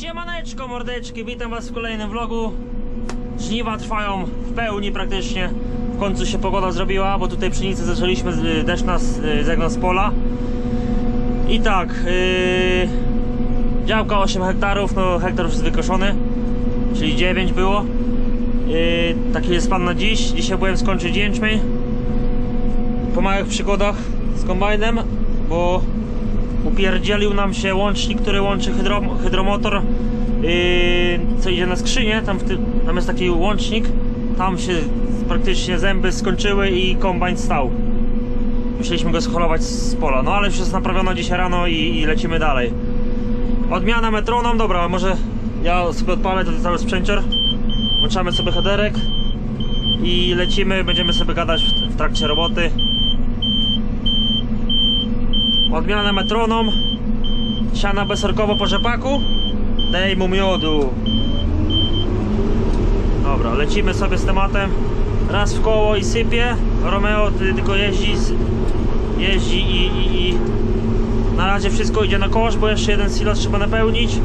Siemaneczko mordeczki, witam was w kolejnym vlogu. Żniwa trwają w pełni praktycznie. W końcu się pogoda zrobiła, bo tutaj pszenicy zaczęliśmy, z- deszcz nas y, zegnał z pola. I tak, yy, działka 8 hektarów, no hektar już jest wykoszony Czyli 9 było. Yy, Taki jest plan na dziś, dzisiaj byłem skończyć jęczmień Po małych przygodach z kombajnem, bo upierdzielił nam się łącznik, który łączy hydro, hydromotor, yy, co idzie na skrzynię, tam, ty, tam jest taki łącznik, tam się praktycznie zęby skończyły i kombajn stał. Musieliśmy go scholować z pola, no ale już jest naprawiono dzisiaj rano i, i lecimy dalej. Odmiana metronom, dobra, może ja sobie odpalę ten cały sprzęcior, włączamy sobie headerek i lecimy, będziemy sobie gadać w, w trakcie roboty. Odmiana metronom. Siana besorkowo po rzepaku. Dej mu miodu. Dobra, lecimy sobie z tematem. Raz w koło i sypie. Romeo ty- tylko jeździ z- Jeździ i, i, i. Na razie wszystko idzie na kosz Bo jeszcze jeden silos trzeba napełnić.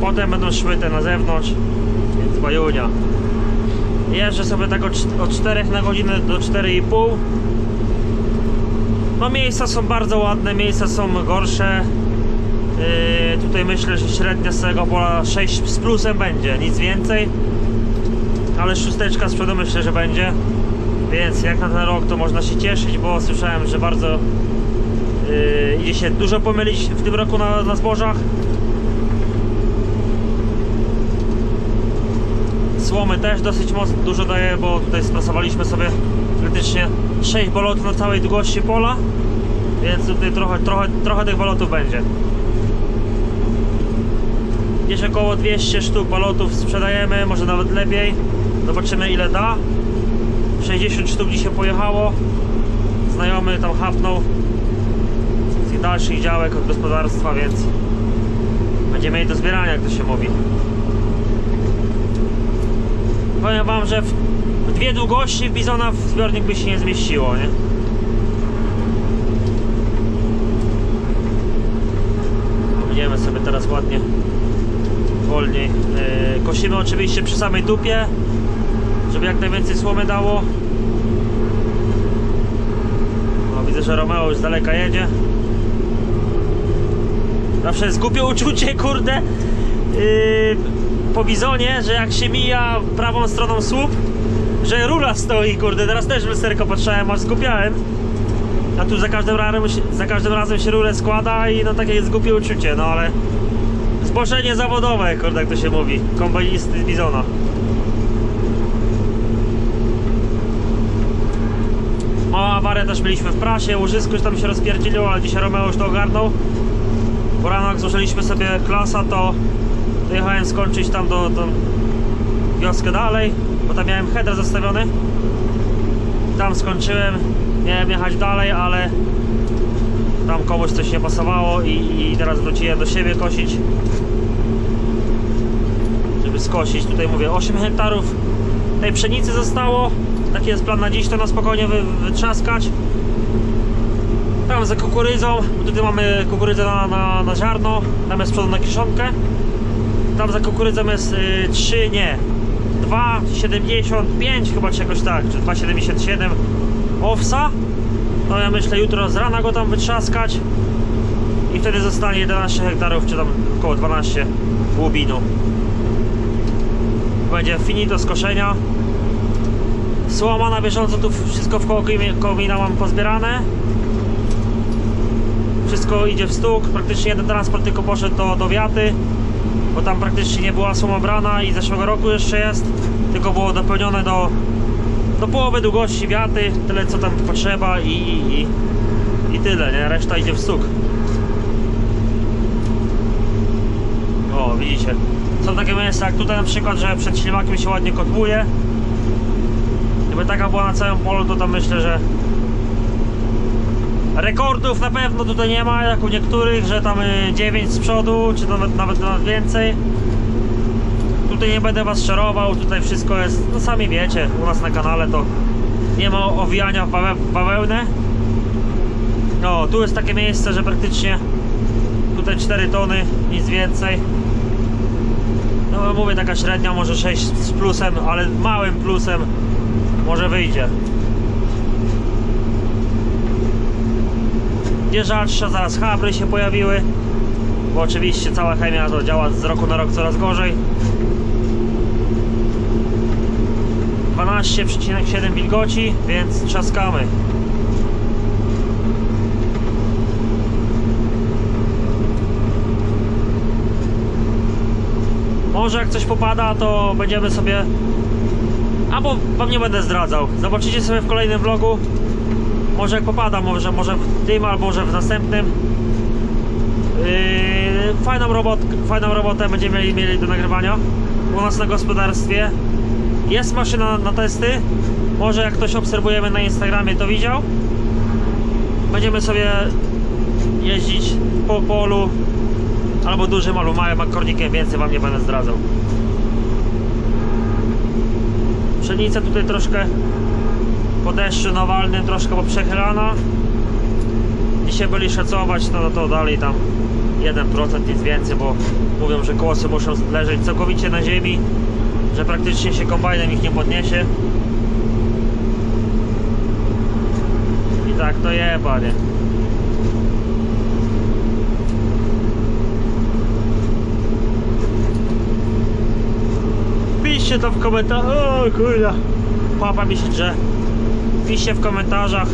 Potem będą szły te na zewnątrz Więc bajunia Jeżdżę sobie tak od od 4 na godzinę do 4,5 no miejsca są bardzo ładne, miejsca są gorsze. Yy, tutaj myślę, że średnia z całego pola 6 z plusem będzie, nic więcej. Ale szósteczka z przodu myślę, że będzie. Więc jak na ten rok to można się cieszyć, bo słyszałem, że bardzo yy, idzie się dużo pomylić w tym roku na, na zbożach. Słomy też dosyć mocno dużo daje, bo tutaj sprasowaliśmy sobie praktycznie 6 balotów na całej długości pola, więc tutaj trochę, trochę, trochę tych balotów będzie. Gdzieś około 200 sztuk balotów sprzedajemy, może nawet lepiej. Zobaczymy ile da. 60 sztuk dzisiaj pojechało. Znajomy tam hapnął z tych dalszych działek od gospodarstwa, więc będziemy mieli do zbierania, jak to się mówi. Powiem wam, że w dwie długości bizona w zbiornik by się nie zmieściło, nie? Sobie teraz ładnie wolniej. Yy, kosimy oczywiście przy samej dupie, żeby jak najwięcej słomy dało. No, widzę, że Romeo już z daleka jedzie. Zawsze jest głupie uczucie, kurde. Yy, po bizonie, że jak się mija prawą stroną słup, że rura stoi, kurde, teraz też w lusterko patrzałem, aż skupiałem. A tu za każdym razem, za każdym razem się rurę składa i no takie jest głupie uczucie, no ale zboczenie zawodowe, kurde, jak to się mówi, kombajnisty z Bizona. Mała awaria też mieliśmy w prasie, łożysko już tam się rozpierdzieliło, ale dzisiaj Romeo już to ogarnął. Po rano jak złożyliśmy sobie klasa, to dojechałem skończyć tam do, do wioskę dalej, bo tam miałem header zastawiony. Tam skończyłem, miałem jechać dalej, ale tam komuś coś nie pasowało i, i teraz wróciłem do siebie kosić. Żeby skosić, tutaj mówię 8 hektarów tej pszenicy zostało. Taki jest plan na dziś, to na spokojnie wy, wytrzaskać. Tam za kukurydzą, tutaj mamy kukurydzę na, na, na ziarno, tam jest przodu na kiszonkę. Tam za kukurydzą jest y, 3, nie, 2,75 chyba czy jakoś tak, czy 2,77 owsa. No ja myślę jutro z rana go tam wytrzaskać i wtedy zostanie 11 hektarów, czy tam około 12 łubinu. Będzie finito skoszenia. Słoma na bieżąco, tu wszystko w koło komina mam pozbierane. Wszystko idzie w stuk, praktycznie jeden transport tylko poszedł do, do wiaty bo tam praktycznie nie była suma brana i zeszłego roku jeszcze jest, tylko było dopełnione do, do połowy długości wiaty, tyle co tam potrzeba i, i, i, tyle, nie? Reszta idzie w stuk. O, widzicie. Są takie miejsca jak tutaj na przykład, że przed ślimakiem się ładnie kotłuje. Gdyby taka była na całym polu, to tam myślę, że Rekordów na pewno tutaj nie ma, jak u niektórych, że tam y, 9 z przodu, czy nawet, nawet, więcej. Tutaj nie będę was czarował, tutaj wszystko jest, no sami wiecie, u nas na kanale to nie ma owijania w bawełnę. No, tu jest takie miejsce, że praktycznie tutaj 4 tony, nic więcej. No mówię taka średnia, może 6 z plusem, ale małym plusem może wyjdzie. Gdzie rzadsza, zaraz habry się pojawiły, bo oczywiście cała chemia to działa z roku na rok coraz gorzej. 12,7 wilgoci, więc trzaskamy. Może jak coś popada, to będziemy sobie. Albo wam nie będę zdradzał. Zobaczycie sobie w kolejnym vlogu. Może popada, może, może w tym, albo może w następnym. Yy, fajną, robot, fajną robotę będziemy mieli, mieli do nagrywania u nas na gospodarstwie. Jest maszyna na testy. Może jak ktoś obserwujemy na Instagramie, to widział. Będziemy sobie jeździć po polu albo dużym, albo małym akornikiem, więcej wam nie będę zdradzał. Pszenica tutaj troszkę po deszczu nawalnym, troszkę poprzechylana. Dzisiaj byli szacować, no to dalej tam 1% nic więcej, bo mówią, że kłosy muszą leżeć całkowicie na ziemi, że praktycznie się kombajnem ich nie podniesie. I tak to jeba, nie? Piszcie to w komentarzach. O kurde. Papa mi się drze. Piszcie w komentarzach,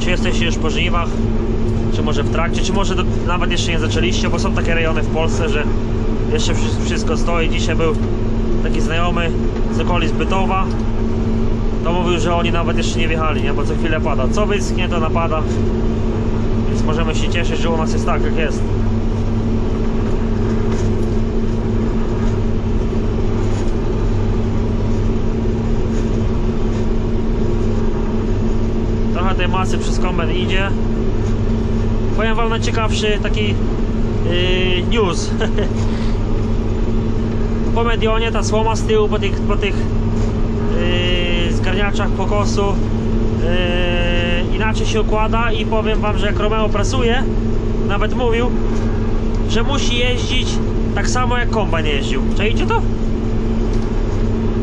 czy jesteście już po żniwach, czy może w trakcie, czy może do, nawet jeszcze nie zaczęliście, bo są takie rejony w Polsce, że jeszcze wszy- wszystko stoi. Dzisiaj był taki znajomy z okolic Bytowa. To mówił, że oni nawet jeszcze nie wjechali, nie? bo co chwilę pada. Co wyschnie, to napada. Więc możemy się cieszyć, że u nas jest tak, jak jest. Trochę tej masy przez kombin idzie. Powiem wam najciekawszy taki yy, news. po medionie ta słoma z tyłu, po tych, po tych yy, zgarniaczach pokosu yy, inaczej się układa i powiem wam, że jak Romeo pracuje, nawet mówił, że musi jeździć tak samo jak kombajn jeździł. Czajcie to?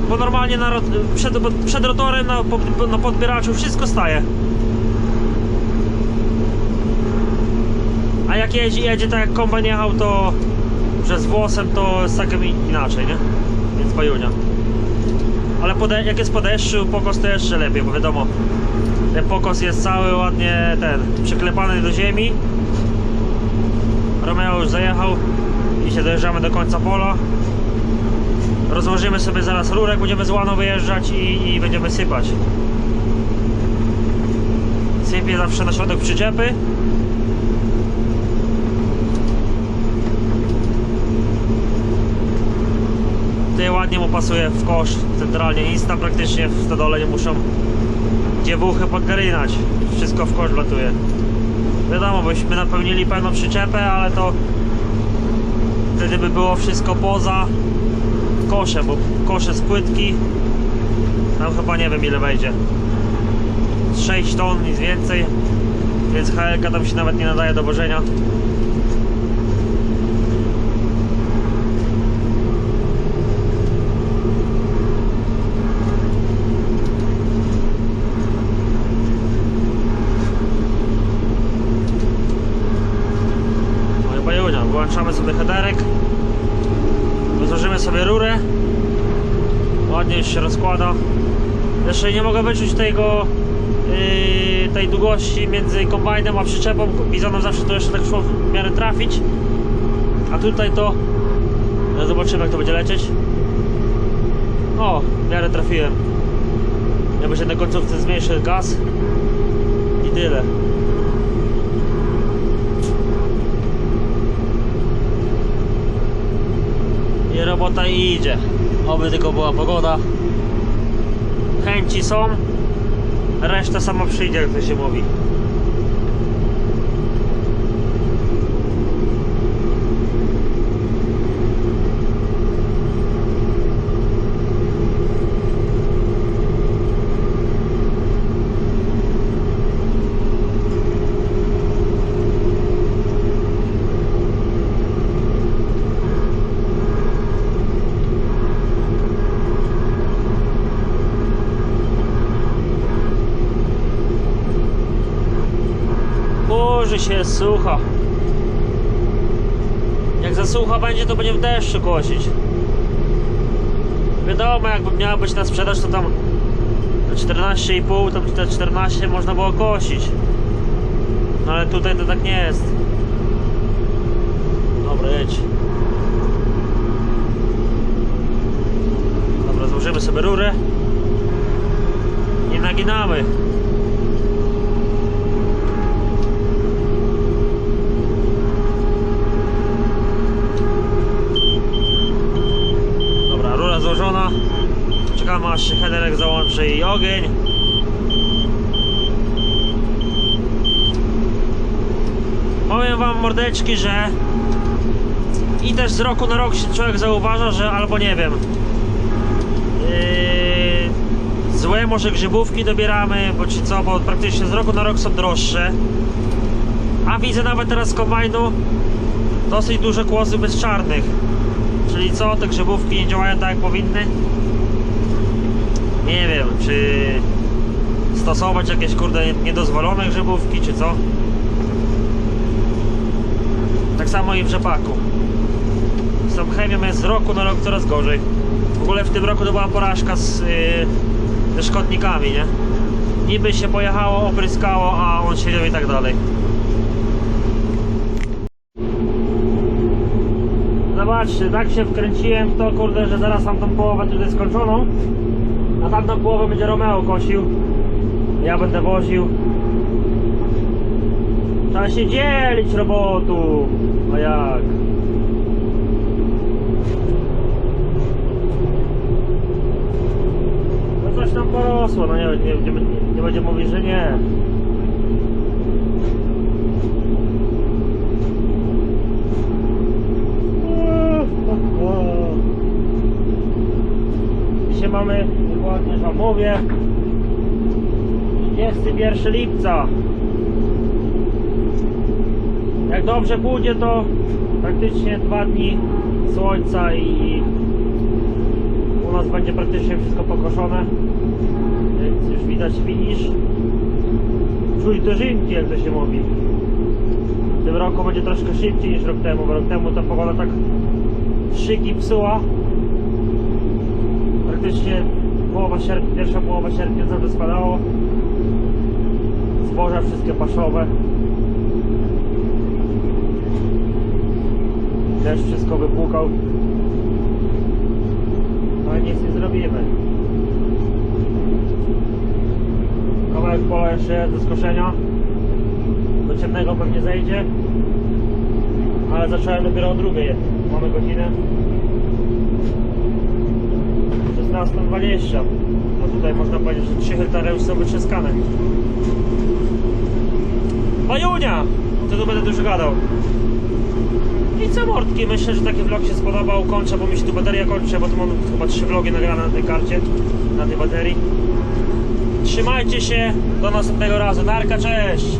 Bo normalnie na, przed, przed rotorem na, na podbieraczu wszystko staje. Jak jedzie, jedzie tak jak kombajn jechał, to przez włosem to jest takim inaczej, nie? Więc pajunia. Ale jak jest po deszczu, pokos to jeszcze lepiej, bo wiadomo, ten pokos jest cały ładnie ten, przyklepany do ziemi. Romeo już zajechał i się dojeżdżamy do końca pola. Rozłożymy sobie zaraz rurek, będziemy z łanu wyjeżdżać i, i będziemy sypać. Sypię zawsze na środek przyczepy. Tutaj ładnie mu pasuje w kosz, centralnie insta praktycznie w stodole nie muszą dziewuchy podgarynać. Wszystko w kosz latuje. Wiadomo, byśmy napełnili pełną przyczepę, ale to wtedy by było wszystko poza koszem, bo kosze z płytki tam chyba nie wiem ile wejdzie. Z 6 ton, nic więcej. Więc HLK tam się nawet nie nadaje do wożenia. Włączamy sobie headerek. Rozłożymy sobie rurę. Ładnie już się rozkłada. Jeszcze nie mogę wyczuć tego, yy, tej długości między kombajnem a przyczepą. Bizonem zawsze to jeszcze tak szło w miarę trafić. A tutaj to... No zobaczymy jak to będzie lecieć. O, w miarę trafiłem. Ja będzie na końcówce zmniejszy gaz. I tyle. I robota idzie. Oby tylko była pogoda. Chęci są. Reszta sama przyjdzie, jak to się mówi. Kurzy się, sucho. Jak za sucho będzie, to będzie w deszczu kosić. Wiadomo, jakby miała być na sprzedaż, to tam na 14,5, to by te 14 można było kosić. No ale tutaj to tak nie jest. Dobra, jedź. Dobra, złożymy sobie rurę. I naginamy. Dobra, rura złożona. Czekamy aż się headerek załączy i ogień. Powiem wam mordeczki, że i też z roku na rok się człowiek zauważa, że albo nie wiem yy, złe może grzybówki dobieramy, bo czy co, bo praktycznie z roku na rok są droższe. A widzę nawet teraz z kombajnu dosyć duże kłosy bez czarnych. Czyli co, te grzybówki nie działają tak jak powinny? Nie wiem, czy stosować jakieś kurde niedozwolone grzybówki, czy co? Tak samo i w rzepaku. Z tą chemią jest z roku na rok coraz gorzej. W ogóle w tym roku to była porażka z, yy, ze szkodnikami, nie? Niby się pojechało, opryskało, a on siedział i tak dalej. Zobaczcie, tak się wkręciłem to, kurde, że zaraz mam tą połowę tutaj skończoną. A tamtą połowę będzie Romeo kosił. Ja będę woził. Trzeba się dzielić robotu. A jak? No coś tam porosło, no nie, nie, nie, nie będzie mówić, że nie. Dokładnie żałowie 31 lipca. Jak dobrze pójdzie to praktycznie dwa dni słońca i u nas będzie praktycznie wszystko pokoszone więc już widać finisz. Czuj te żynki jak to się mówi. W tym roku będzie troszkę szybciej niż rok temu bo rok temu ta pogoda tak szyki psuła. Praktycznie połowa sierpnia, pierwsza połowa sierpnia cały spadało. Zboża wszystkie paszowe. Też wszystko wypłukał. Ale nic nie zrobimy. Kawałek pola jeszcze do skoszenia. Do ciemnego pewnie zejdzie. Ale zacząłem dopiero o drugiej. Mamy godzinę 16.20 no tutaj można powiedzieć, że 3 hektary już są wytrzaskane Majunia! To tu będę dużo gadał i co mordki, myślę, że taki vlog się spodobał. Kończę, bo mi się tu bateria kończy, bo tu mam chyba trzy vlogi nagrane na tej karcie, na tej baterii. Trzymajcie się, do następnego razu. Narka, cześć!